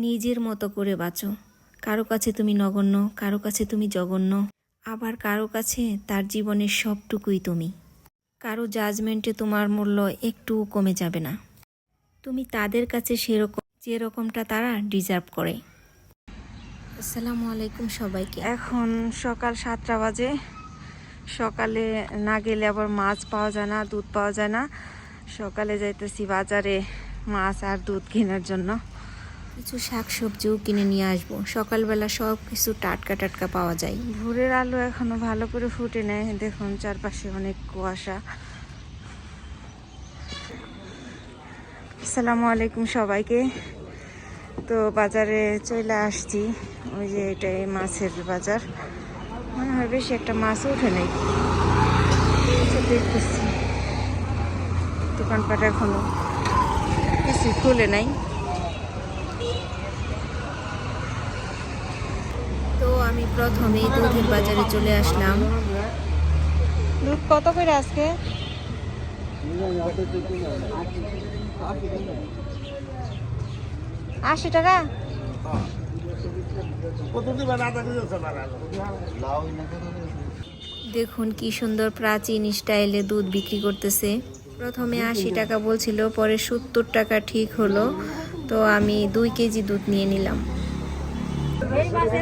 নিজের মতো করে বাঁচো। কারও কাছে তুমি নগণ্য, কারও কাছে তুমি জঘন্য। আবার কারও কাছে তার জীবনের সবটুকুই তুমি। কারও জাজমেন্টে তোমার মূল্য একটু কমে যাবে না। তুমি তাদের কাছে সেরকম, যেরকমটা তারা ডিজার্ভ করে। আসসালামু আলাইকুম সবাইকে। এখন সকাল সাতটা বাজে। সকালে না গেলে আবার মাছ পাওয়া যায় না, দুধ পাওয়া যায় না। সকালে যাইতেছি বাজারে মাছ আর দুধ কেনার জন্য। কিছু শাক সবজিও কিনে নিয়ে আসব। সকালবেলা সব কিছু টাটকা টাটকা পাওয়া যায়। ভোরের আলো এখনও ভালো করে ফুটে নেয় দেখুন চারপাশে অনেক কুয়াশা। আসসালামু আলাইকুম সবাইকে। তো বাজারে চলে আসছি। ওই যে এটাই মাছের বাজার। মনে হয় বেশি একটা মাছও উঠে নেই। আচ্ছা, দেখতেছি। দোকানপাট এখনও কিছু খুলে নাই তো আমি প্রথমেই দুধের বাজারে চলে আসলাম। দুধ কত করে আজকে? আশি টাকা? দেখুন কি সুন্দর প্রাচীন স্টাইলে দুধ বিক্রি করতেছে। প্রথমে আশি টাকা বলছিল পরে সত্তর টাকা ঠিক হলো। তো আমি দুই কেজি দুধ নিয়ে নিলাম। চিংড়ি মাছ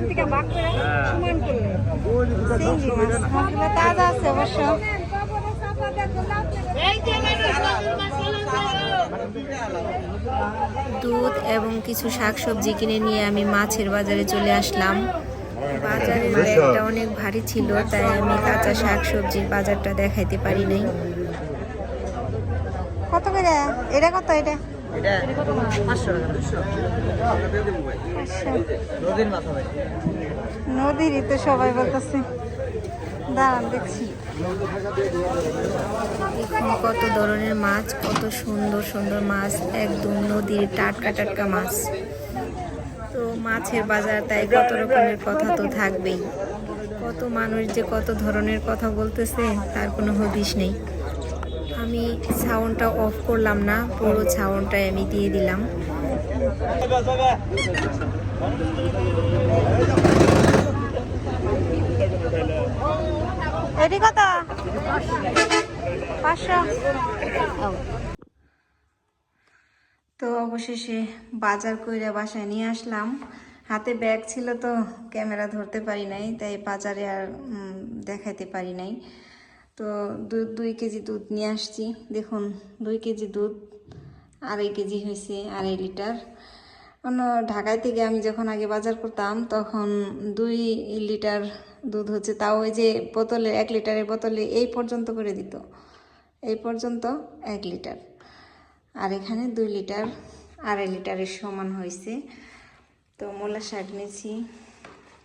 মাছগুলো তাজা আছে অবশ্য। দুধ এবং কিছু শাকসবজি কিনে নিয়ে আমি মাছের বাজারে চলে আসলাম। বাজারের ব্যাগটা অনেক ভারী ছিল তাই আমি কাঁচা শাকসবজির বাজারটা দেখাইতে পারি নাই। কত করে? এটা কত এটা? পাঁচশো। নদীরই তো সবাই বলতেছে। দাঁড়ান, দেখছি। কত ধরনের মাছ, কত সুন্দর সুন্দর মাছ, একদম নদীর টাটকা টাটকা মাছ। তো মাছের বাজার তাই কত রকমের কথা তো থাকবেই। কত মানুষ যে কত ধরনের কথা বলতেছে, তার কোনো হদিশ নেই। আমি সাউন্ডটা অফ করলাম না পুরো সাউন্ডটাই আমি দিয়ে দিলাম। এটি কত পাঁচশো তো অবশেষে বাজার কইরা বাসায় নিয়ে আসলাম। হাতে ব্যাগ ছিল তো ক্যামেরা ধরতে পারি নাই তাই বাজারে আর দেখাইতে পারি নাই। তো দুধ, দুই কেজি দুধ নিয়ে আসছি। দেখুন, দুই কেজি দুধ, আড়াই কেজি হয়েছে, আড়াই লিটার। অন্য ঢাকায় থেকে আমি যখন আগে বাজার করতাম, তখন দুই লিটার দুধ হচ্ছে, তাও ওই যে বোতলে, এক লিটারের বোতলে এই পর্যন্ত করে দিত। এই পর্যন্ত এক লিটার। আর এখানে দুই লিটার, আড়াই লিটারের সমান হয়েছে। তো মোলা শাক নিয়েছি।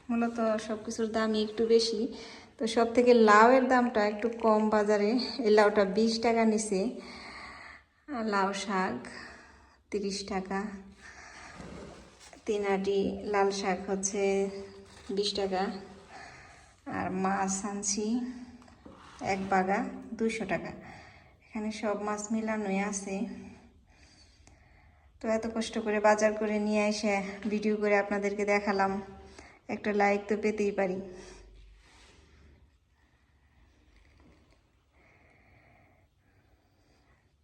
মূলত সব কিছুর দামই একটু বেশি। তো সব থেকে লাউয়ের দামটা একটু কম বাজারে। এই লাউটা বিশ টাকা নিছে। লাউ শাক তিরিশ টাকা। তিন আটি লাল শাক হচ্ছে বিশ টাকা। আর মাছ আনছি এক বাগা দুশো টাকা। এখানে সব মাছ মিলানোই আছে। তো এত কষ্ট করে বাজার করে নিয়ে এসে ভিডিও করে আপনাদেরকে দেখালাম। একটা লাইক তো পেতেই পারি।